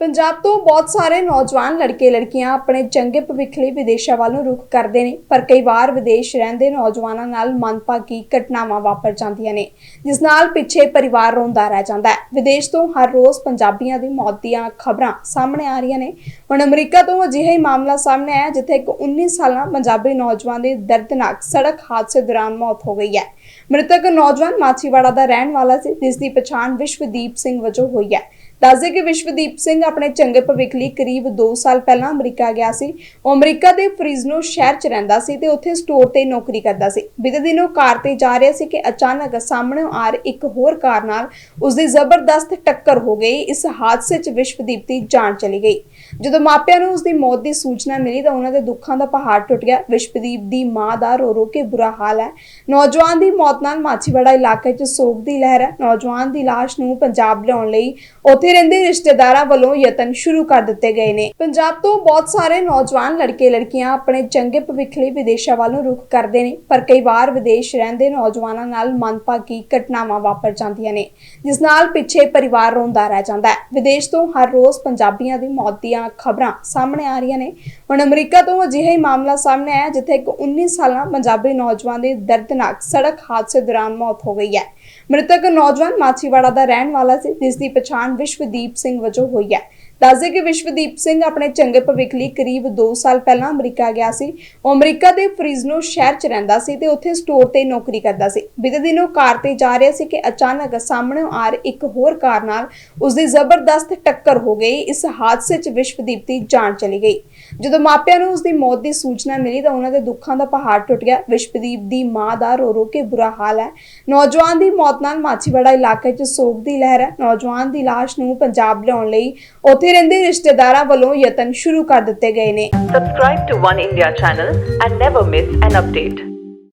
ਪੰਜਾਬ ਤੋਂ ਬਹੁਤ ਸਾਰੇ ਨੌਜਵਾਨ ਲੜਕੇ ਲੜਕੀਆਂ ਆਪਣੇ ਚੰਗੇ ਭਵਿੱਖ ਲਈ ਵਿਦੇਸ਼ਾਂ ਵੱਲ ਨੂੰ ਰੁਖ ਕਰਦੇ ਨੇ, ਪਰ ਕਈ ਵਾਰ ਵਿਦੇਸ਼ ਰਹਿੰਦੇ ਨੌਜਵਾਨਾਂ ਨਾਲ ਮੰਦਭਾਗੀ ਘਟਨਾਵਾਂ ਵਾਪਰ ਜਾਂਦੀਆਂ ਨੇ, ਜਿਸ ਨਾਲ ਪਿੱਛੇ ਪਰਿਵਾਰ ਰੋਂਦਾ ਰਹਿ ਜਾਂਦਾ ਹੈ। ਵਿਦੇਸ਼ ਤੋਂ ਹਰ ਰੋਜ਼ ਪੰਜਾਬੀਆਂ ਦੀ ਮੌਤ ਦੀਆਂ ਖਬਰਾਂ ਸਾਹਮਣੇ ਆ ਰਹੀਆਂ ਨੇ। ਹੁਣ ਅਮਰੀਕਾ ਤੋਂ ਅਜਿਹਾ ਹੀ ਮਾਮਲਾ ਸਾਹਮਣੇ ਆਇਆ, ਜਿੱਥੇ ਇੱਕ 19 ਸਾਲਾ ਪੰਜਾਬੀ ਨੌਜਵਾਨ ਦੀ ਦਰਦਨਾਕ ਸੜਕ ਹਾਦਸੇ ਦੌਰਾਨ ਮੌਤ ਹੋ ਗਈ ਹੈ। ਮ੍ਰਿਤਕ ਨੌਜਵਾਨ ਮਾਛੀਵਾੜਾ ਦਾ ਰਹਿਣ ਵਾਲਾ ਸੀ, ਜਿਸ ਦੀ ਪਛਾਣ ਵਿਸ਼ਵਦੀਪ ਸਿੰਘ ਵਜੋਂ ਹੋਈ ਹੈ। ਦੱਸਦੇ ਕਿ ਵਿਸ਼ਵਦੀਪ ਸਿੰਘ ਆਪਣੇ ਚੰਗੇ ਭਵਿੱਖ ਲਈ ਕਰੀਬ 2 ਸਾਲ ਪਹਿਲਾਂ ਅਮਰੀਕਾ ਗਿਆ ਸੀ। ਉਹ ਅਮਰੀਕਾ ਦੇ ਫਰੀਜ਼ਨੋ ਸ਼ਹਿਰ 'ਚ ਰਹਿੰਦਾ ਸੀ ਤੇ ਉੱਥੇ ਸਟੋਰ ਤੇ ਨੌਕਰੀ ਕਰਦਾ ਸੀ। ਬੀਤੇ ਦਿਨ ਉਹ ਕਾਰ ਤੇ ਜਾ ਰਿਹਾ ਸੀ ਕਿ ਅਚਾਨਕ ਸਾਹਮਣੇ ਆ ਰਹੀ ਇੱਕ ਹੋਰ ਕਾਰ ਨਾਲ ਉਸ ਦੀ ਜ਼ਬਰਦਸਤ ਟੱਕਰ ਹੋ ਗਈ। ਇਸ ਹਾਦਸੇ 'ਚ ਵਿਸ਼ਵਦੀਪ ਦੀ ਜਾਨ ਚਲੀ ਗਈ। ਜਦੋਂ ਮਾਪਿਆਂ ਨੂੰ ਉਸ ਦੀ ਮੌਤ ਦੀ ਸੂਚਨਾ ਮਿਲੀ ਤਾਂ ਉਹਨਾਂ ਦੇ ਦੁੱਖਾਂ ਦਾ ਪਹਾੜ ਟੁੱਟ ਗਿਆ। ਵਿਸ਼ਵਦੀਪ ਦੀ ਮਾਂ ਦਾ ਰੋ ਰੋ ਕੇ ਬੁਰਾ ਹਾਲ ਹੈ। ਨੌਜਵਾਨ ਦੀ ਮੌਤ ਨਾਲ ਮਾਛੀਵਾੜਾ ਇਲਾਕੇ 'ਚ ਸੋਗ ਦੀ ਲਹਿਰ ਹੈ। ਨੌਜਵਾਨ ਦੀ ਲਾਸ਼ ਨੂੰ ਪੰਜਾਬ ਲਿਆਉਣ ਲਈ ਉੱਥੇ ਰਹਿੰਦੇ ਰਿਸ਼ਤੇਦਾਰਾਂ ਵੱਲੋਂ ਯਤਨ ਸ਼ੁਰੂ ਕਰ ਦਿੱਤੇ ਗਏ ਨੇ। ਪੰਜਾਬ ਤੋਂ ਬਹੁਤ ਸਾਰੇ ਨੌਜਵਾਨ ਲੜਕੇ ਲੜਕੀਆਂ ਆਪਣੇ ਚੰਗੇ ਭਵਿੱਖ ਲਈ ਵਿਦੇਸ਼ਾਂ ਵੱਲ ਨੂੰ ਰੁਖ ਕਰਦੇ ਨੇ, ਪਰ ਕਈ ਵਾਰ ਵਿਦੇਸ਼ ਰਹਿੰਦੇ ਨੌਜਵਾਨਾਂ ਨਾਲ ਮੰਦਭਾਗੀ ਘਟਨਾਵਾਂ ਵਾਪਰ ਜਾਂਦੀਆਂ ਨੇ, ਜਿਸ ਨਾਲ ਪਿੱਛੇ ਪਰਿਵਾਰ ਰੋਂਦਾ ਰਹਿ ਜਾਂਦਾ ਹੈ। ਵਿਦੇਸ਼ ਤੋਂ ਹਰ ਰੋਜ਼ ਪੰਜਾਬੀਆਂ ਦੀ ਮੌਤ ਦੀਆਂ ਖਬਰਾਂ ਸਾਹਮਣੇ ਆ ਰਹੀਆਂ ਨੇ। ਹੁਣ ਅਮਰੀਕਾ ਤੋਂ ਅਜਿਹਾ ਹੀ ਮਾਮਲਾ ਸਾਹਮਣੇ ਆਇਆ, ਜਿੱਥੇ ਇੱਕ 19 ਸਾਲਾ ਪੰਜਾਬੀ ਨੌਜਵਾਨ ਦੀ ਦਰਦਨਾਕ ਸੜਕ ਹਾਦਸੇ ਦੌਰਾਨ ਮੌਤ ਹੋ ਗਈ ਹੈ। ਮ੍ਰਿਤਕ ਨੌਜਵਾਨ ਮਾਛੀਵਾੜਾ ਦਾ ਰਹਿਣ ਵਾਲਾ ਸੀ ਜਿਸ ਦੀ ਪਛਾਣ ਵਿਸ਼ਵਦੀਪ ਸਿੰਘ ਵਜੋਂ ਹੋਈ ਹੈ। ਦੱਸਦੇ ਕਿ ਵਿਸ਼ਵਦੀਪ ਸਿੰਘ ਆਪਣੇ ਚੰਗੇ ਭਵਿੱਖ ਲਈ ਕਰੀਬ 2 ਸਾਲ ਪਹਿਲਾਂ ਅਮਰੀਕਾ ਗਿਆ ਸੀ। ਉਹ ਅਮਰੀਕਾ ਦੇ ਫਰੀਜ਼ਨੋ ਸ਼ਹਿਰ 'ਚ ਰਹਿੰਦਾ ਸੀ ਤੇ ਉੱਥੇ ਸਟੋਰ ਤੇ ਨੌਕਰੀ ਕਰਦਾ ਸੀ। ਬੀਤੇ ਦਿਨ ਉਹ ਕਾਰ ਤੇ ਜਾ ਰਿਹਾ ਸੀ ਕਿ ਅਚਾਨਕ ਸਾਹਮਣੇ ਆ ਰਹੀ ਇੱਕ ਹੋਰ ਕਾਰ ਨਾਲ ਉਸ ਦੀ ਜ਼ਬਰਦਸਤ ਟੱਕਰ ਹੋ ਗਈ। ਇਸ ਹਾਦਸੇ 'ਚ ਵਿਸ਼ਵਦੀਪ ਦੀ ਜਾਨ ਚਲੀ ਗਈ। ਜਦੋਂ ਮਾਪਿਆਂ ਨੂੰ ਉਸ ਦੀ ਮੌਤ ਦੀ ਸੂਚਨਾ ਮਿਲੀ ਤਾਂ ਉਹਨਾਂ ਦੇ ਦੁੱਖਾਂ ਦਾ ਪਹਾੜ ਟੁੱਟ ਗਿਆ। ਵਿਸ਼ਵਦੀਪ ਦੀ ਮਾਂ ਦਾ ਰੋ ਰੋ ਕੇ ਬੁਰਾ ਹਾਲ ਹੈ। ਨੌਜਵਾਨ ਦੀ ਮੌਤ ਨਾਲ ਮਾਛੀਵਾੜਾ ਇਲਾਕੇ 'ਚ ਸੋਗ ਦੀ ਲਹਿਰ ਹੈ। ਨੌਜਵਾਨ ਦੀ ਲਾਸ਼ ਨੂੰ ਪੰਜਾਬ ਲਿਆਉਣ ਲਈ ਉੱਥੇ ਉੱਥੇ ਰਹਿੰਦੇ ਰਿਸ਼ਤੇਦਾਰਾਂ ਵੱਲੋਂ ਯਤਨ ਸ਼ੁਰੂ ਕਰ ਦਿੱਤੇ ਗਏ ਨੇ subscribe to 1 India channel and never miss an update